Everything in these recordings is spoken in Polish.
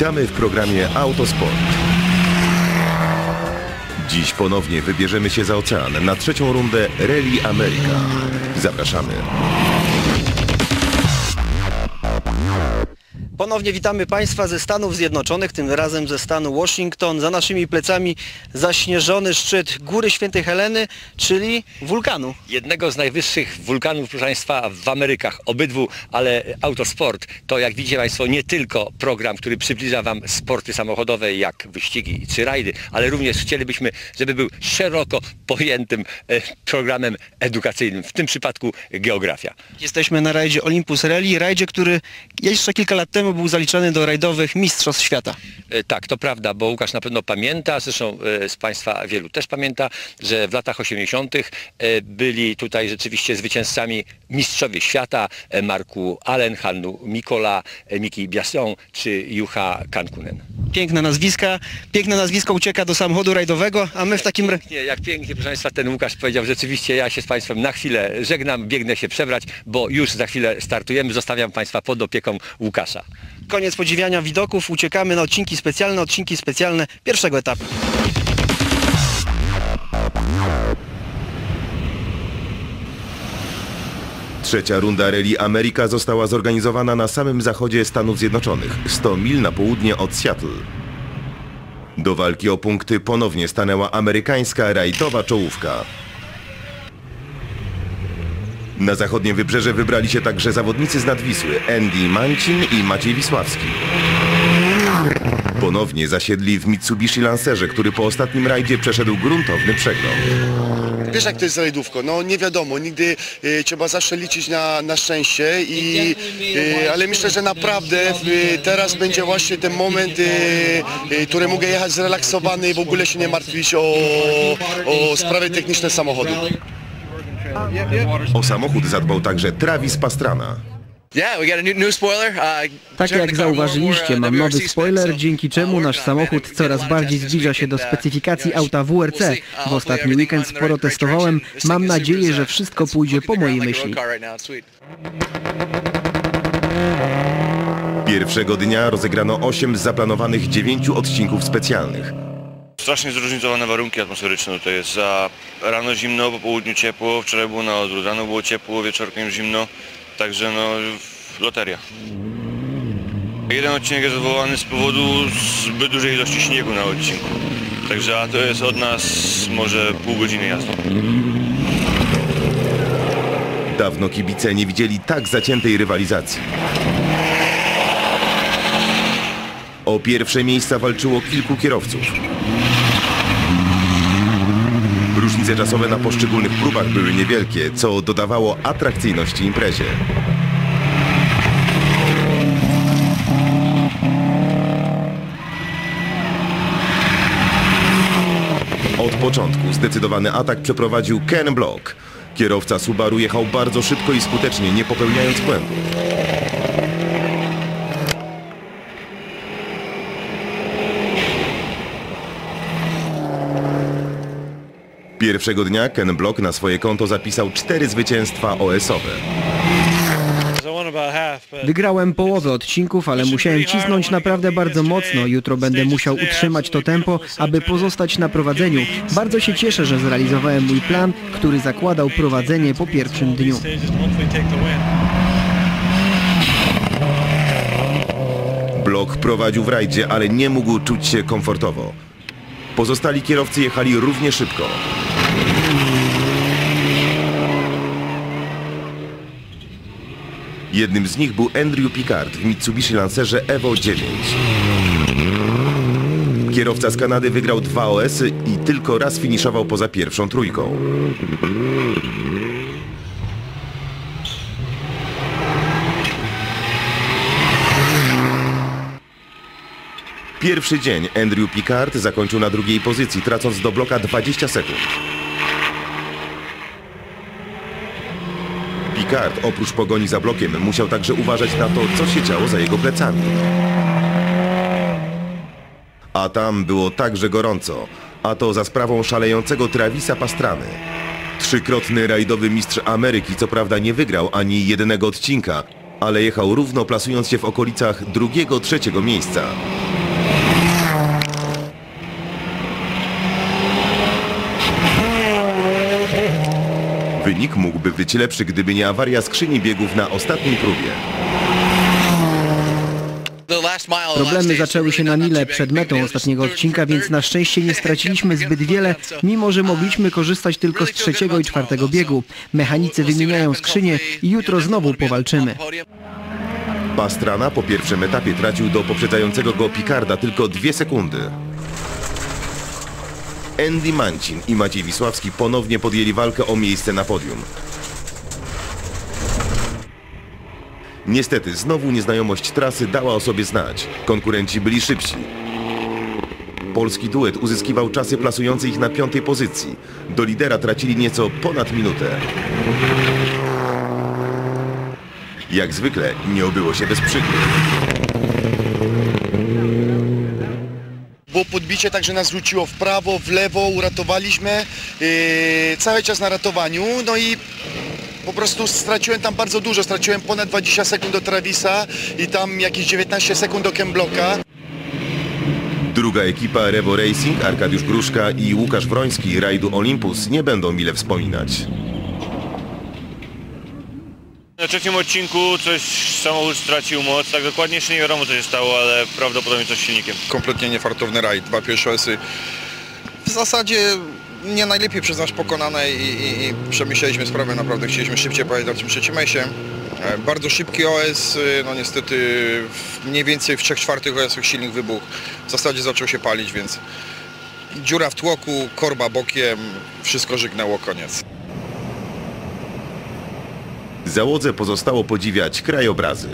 Witamy w programie Autosport. Dziś ponownie wybierzemy się za ocean na trzecią rundę Rally America. Zapraszamy. Ponownie witamy Państwa ze Stanów Zjednoczonych, tym razem ze stanu Washington. Za naszymi plecami zaśnieżony szczyt Góry Świętej Heleny, czyli wulkanu. jednego z najwyższych wulkanów, proszę Państwa, w Amerykach, obydwu, ale Autosport to, jak widzicie Państwo, nie tylko program, który przybliża Wam sporty samochodowe, jak wyścigi czy rajdy, ale również chcielibyśmy, żeby był szeroko pojętym e, programem edukacyjnym, w tym przypadku geografia. Jesteśmy na rajdzie Olympus Rally, rajdzie, który jeszcze kilka lat temu był zaliczany do rajdowych mistrzostw świata. E, Tak, to prawda, bo Łukasz na pewno pamięta, zresztą e, z Państwa wielu też pamięta, że w latach 80. e, byli tutaj rzeczywiście zwycięzcami mistrzowie świata Marku Allen, Hannu Mikola, Miki Biasson czy Juha Kankunen. Piękne nazwiska, piękne nazwisko ucieka do samochodu rajdowego, a my w takim... ra- Nie, jak pięknie, proszę Państwa, ten Łukasz powiedział, rzeczywiście ja się z Państwem na chwilę żegnam, biegnę się przebrać, bo już za chwilę startujemy, zostawiam Państwa pod opieką Łukasza. Koniec podziwiania widoków, uciekamy na odcinki specjalne, odcinki specjalne pierwszego etapu. Trzecia runda Rally America została zorganizowana na samym zachodzie Stanów Zjednoczonych, 100 mil na południe od Seattle. Do walki o punkty ponownie stanęła amerykańska rajdowa czołówka. Na zachodnie wybrzeże wybrali się także zawodnicy z Nadwisły Andy Mancin i Maciej Wisławski. Ponownie zasiedli w Mitsubishi Lancerze, który po ostatnim rajdzie przeszedł gruntowny przegląd. Wiesz jak to jest z rajdówką, no nie wiadomo, nigdy e, trzeba zawsze liczyć na, na szczęście, i, e, ale myślę, że naprawdę e, teraz będzie właśnie ten moment, e, e, który mogę jechać zrelaksowany i w ogóle się nie martwić o, o sprawy techniczne samochodu. O samochód zadbał także Travis Pastrana. Yeah, we got a new, new spoiler. Uh, Tak jak zauważyliście, uh, mam nowy spoiler, dzięki uh, czemu nasz samochód coraz bardziej zbliża się do specyfikacji auta WRC. W ostatni weekend sporo testowałem. Mam nadzieję, że wszystko pójdzie po mojej myśli. Pierwszego dnia rozegrano 8 z zaplanowanych 9 odcinków specjalnych. Strasznie zróżnicowane warunki atmosferyczne tutaj jest. Za rano zimno, po południu ciepło, wczoraj było na odwrót. Rano było ciepło, wieczorkiem zimno, także no loteria. Jeden odcinek jest odwołany z powodu zbyt dużej ilości śniegu na odcinku. Także a to jest od nas może pół godziny jazdy. Dawno kibice nie widzieli tak zaciętej rywalizacji. O pierwsze miejsca walczyło kilku kierowców. Różnice czasowe na poszczególnych próbach były niewielkie, co dodawało atrakcyjności imprezie. Od początku zdecydowany atak przeprowadził Ken Block. Kierowca Subaru jechał bardzo szybko i skutecznie, nie popełniając błędów. Pierwszego dnia Ken Block na swoje konto zapisał cztery zwycięstwa OS-owe. Wygrałem połowę odcinków, ale musiałem cisnąć naprawdę bardzo mocno. Jutro będę musiał utrzymać to tempo, aby pozostać na prowadzeniu. Bardzo się cieszę, że zrealizowałem mój plan, który zakładał prowadzenie po pierwszym dniu. Block prowadził w rajdzie, ale nie mógł czuć się komfortowo. Pozostali kierowcy jechali równie szybko. Jednym z nich był Andrew Picard w Mitsubishi Lancerze Evo 9. Kierowca z Kanady wygrał dwa OS-y i tylko raz finiszował poza pierwszą trójką. Pierwszy dzień Andrew Picard zakończył na drugiej pozycji, tracąc do bloka 20 sekund. Picard oprócz pogoni za blokiem musiał także uważać na to, co się działo za jego plecami. A tam było także gorąco, a to za sprawą szalejącego Travisa Pastrany. Trzykrotny rajdowy mistrz Ameryki co prawda nie wygrał ani jednego odcinka, ale jechał równo plasując się w okolicach drugiego, trzeciego miejsca. Wynik mógłby być lepszy, gdyby nie awaria skrzyni biegów na ostatniej próbie. Problemy zaczęły się na mile przed metą ostatniego odcinka, więc na szczęście nie straciliśmy zbyt wiele, mimo że mogliśmy korzystać tylko z trzeciego i czwartego biegu. Mechanicy wymieniają skrzynie i jutro znowu powalczymy. Pastrana po pierwszym etapie tracił do poprzedzającego go Picarda tylko dwie sekundy. Andy Mancin i Maciej Wisławski ponownie podjęli walkę o miejsce na podium. Niestety, znowu nieznajomość trasy dała o sobie znać. Konkurenci byli szybsi. Polski duet uzyskiwał czasy plasujące ich na piątej pozycji. Do lidera tracili nieco ponad minutę. Jak zwykle nie obyło się bez przygód. Było podbicie, także nas rzuciło w prawo, w lewo, uratowaliśmy. Yy, cały czas na ratowaniu, no i po prostu straciłem tam bardzo dużo. Straciłem ponad 20 sekund do Travisa i tam jakieś 19 sekund do Kembloka. Druga ekipa Revo Racing, Arkadiusz Gruszka i Łukasz Wroński rajdu Olympus nie będą mile wspominać. Trzecim odcinku coś samochód stracił moc, tak dokładnie jeszcze nie wiadomo co się stało, ale prawdopodobnie coś z silnikiem. kompletnie niefartowny rajd. Dwa pierwsze esy w zasadzie nie najlepiej przez nas pokonane i, i, i przemyśleliśmy sprawę, naprawdę chcieliśmy szybciej pojechać na tym trzecim esie. E, Bardzo szybki OS, y, no niestety mniej więcej w 3 czwartych OS-ów silnik wybuchł. W zasadzie zaczął się palić, więc dziura w tłoku, korba bokiem, wszystko żygnęło, koniec. Załodze pozostało podziwiać krajobrazy.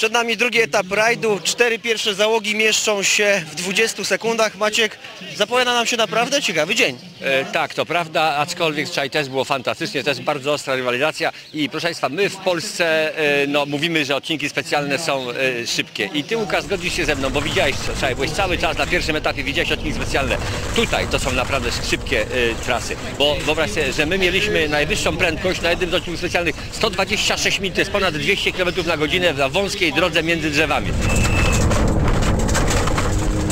Przed nami drugi etap rajdu. Cztery pierwsze załogi mieszczą się w 20 sekundach. Maciek, zapowiada nam się naprawdę ciekawy dzień. E, tak, to prawda, aczkolwiek wczoraj też było fantastycznie, też bardzo ostra rywalizacja i proszę Państwa, my w Polsce e, no, mówimy, że odcinki specjalne są e, szybkie i Ty Łukasz zgodzisz się ze mną, bo widziałeś wczoraj, byłeś cały czas na pierwszym etapie, widziałeś odcinki specjalne. Tutaj to są naprawdę szybkie e, trasy, bo wyobraź sobie, że my mieliśmy najwyższą prędkość na jednym z odcinków specjalnych 126 mil, to jest ponad 200 km na godzinę na wąskiej drodze między drzewami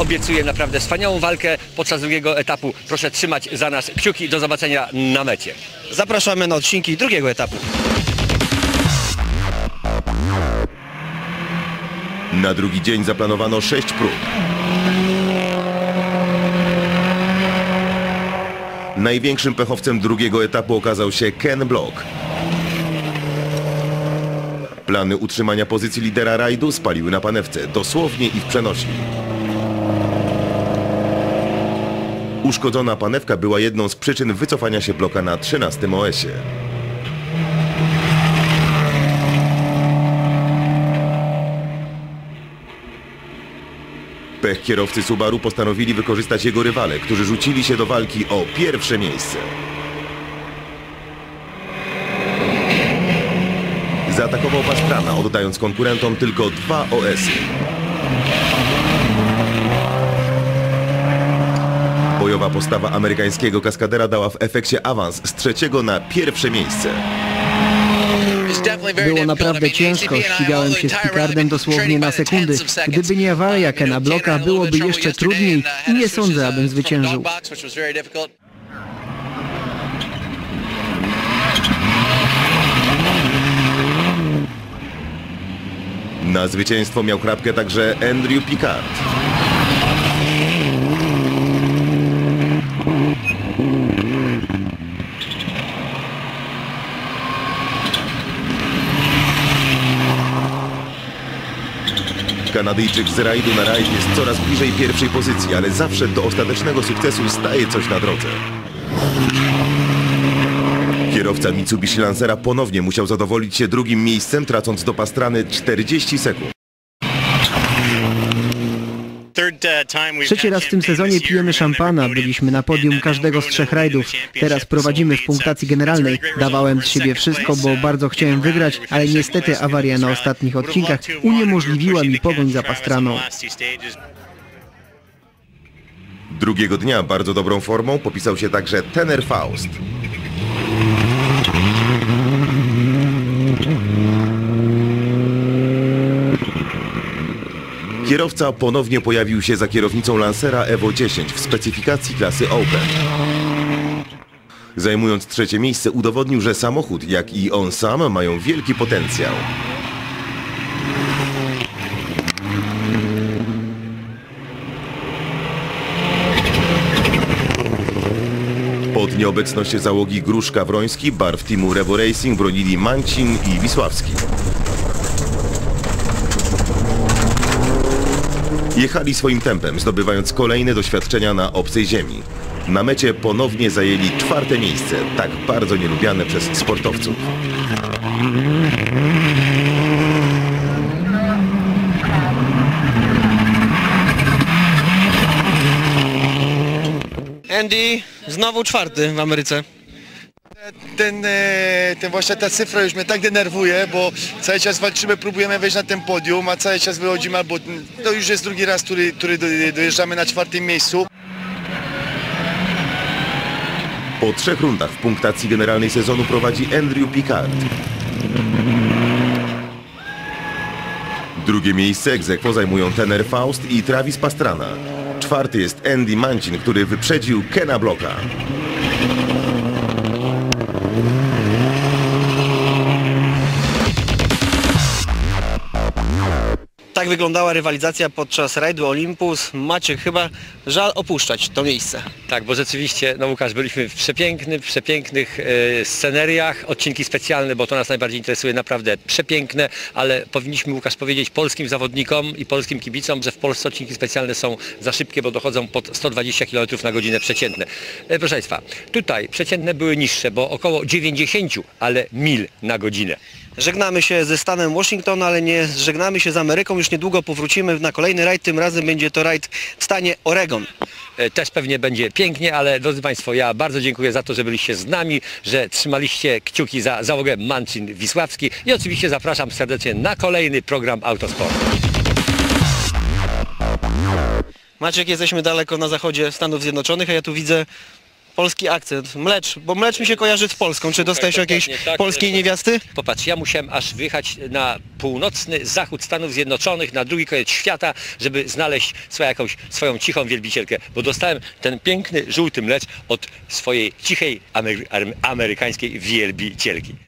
obiecuję naprawdę wspaniałą walkę podczas drugiego etapu. Proszę trzymać za nas kciuki. Do zobaczenia na mecie. Zapraszamy na odcinki drugiego etapu. Na drugi dzień zaplanowano sześć prób. Największym pechowcem drugiego etapu okazał się Ken Block. Plany utrzymania pozycji lidera rajdu spaliły na panewce, dosłownie i w przenośni. Uszkodzona panewka była jedną z przyczyn wycofania się bloka na 13 OS-ie. Pech kierowcy Subaru postanowili wykorzystać jego rywale, którzy rzucili się do walki o pierwsze miejsce. Zaatakował Pastrana, oddając konkurentom tylko dwa OS-y. Bojowa postawa amerykańskiego kaskadera dała w efekcie awans z trzeciego na pierwsze miejsce. Było naprawdę ciężko, ścigałem się z Picardem dosłownie na sekundy. Gdyby nie awaria Kena Bloka, byłoby jeszcze trudniej i nie sądzę, abym zwyciężył. Na zwycięstwo miał chrapkę także Andrew Picard. Kanadyjczyk z rajdu na rajd jest coraz bliżej pierwszej pozycji, ale zawsze do ostatecznego sukcesu staje coś na drodze. Kierowca Mitsubishi Lancera ponownie musiał zadowolić się drugim miejscem, tracąc do Pastrany 40 sekund. Trzeci raz w tym sezonie pijemy szampana, byliśmy na podium każdego z trzech rajdów. Teraz prowadzimy w punktacji generalnej. Dawałem z siebie wszystko, bo bardzo chciałem wygrać, ale niestety awaria na ostatnich odcinkach uniemożliwiła mi pogoń za Pastraną. Drugiego dnia bardzo dobrą formą popisał się także Tener Faust. Kierowca ponownie pojawił się za kierownicą Lancera Evo 10 w specyfikacji klasy Open. Zajmując trzecie miejsce udowodnił, że samochód, jak i on sam mają wielki potencjał. Pod nieobecność załogi Gruszka-Wroński barw teamu Revo Racing bronili Mancin i Wisławski. Jechali swoim tempem, zdobywając kolejne doświadczenia na obcej ziemi. Na mecie ponownie zajęli czwarte miejsce, tak bardzo nielubiane przez sportowców. Andy znowu czwarty w Ameryce. Ten, e, ten właśnie ta cyfra już mnie tak denerwuje, bo cały czas walczymy, próbujemy wejść na ten podium, a cały czas wychodzimy albo to już jest drugi raz, który, który do- dojeżdżamy na czwartym miejscu. Po trzech rundach w punktacji generalnej sezonu prowadzi Andrew Picard. Drugie miejsce egzekwo zajmują Tener Faust i Travis Pastrana. Czwarty jest Andy Mancin, który wyprzedził Kena Blocka. Wyglądała rywalizacja podczas rajdu Olympus. Maciek, chyba żal opuszczać to miejsce. Tak, bo rzeczywiście, no Łukasz, byliśmy w przepięknych, przepięknych e, sceneriach, odcinki specjalne, bo to nas najbardziej interesuje, naprawdę przepiękne, ale powinniśmy, Łukasz, powiedzieć polskim zawodnikom i polskim kibicom, że w Polsce odcinki specjalne są za szybkie, bo dochodzą pod 120 km na godzinę przeciętne. E, proszę Państwa, tutaj przeciętne były niższe, bo około 90, ale mil na godzinę. Żegnamy się ze stanem Washington, ale nie żegnamy się z Ameryką. Już niedługo powrócimy na kolejny rajd. Tym razem będzie to rajd w stanie Oregon. E, Też pewnie będzie pięknie, ale drodzy Państwo, ja bardzo dziękuję za to, że byliście z nami, że trzymaliście kciuki za załogę Mancin Wisławski i oczywiście zapraszam serdecznie na kolejny program Autosport. Maciek, jesteśmy daleko na zachodzie Stanów Zjednoczonych, a ja tu widzę polski akcent. Mlecz, bo mlecz mi się kojarzy z Polską. Czy dostałeś dokładnie, jakiejś tak, polskiej zresztą. niewiasty? Popatrz, ja musiałem aż wyjechać na północny zachód Stanów Zjednoczonych, na drugi koniec świata, żeby znaleźć swoją, jakąś swoją cichą wielbicielkę, bo dostałem ten piękny, żółty mlecz od swojej cichej amery- amerykańskiej wielbicielki.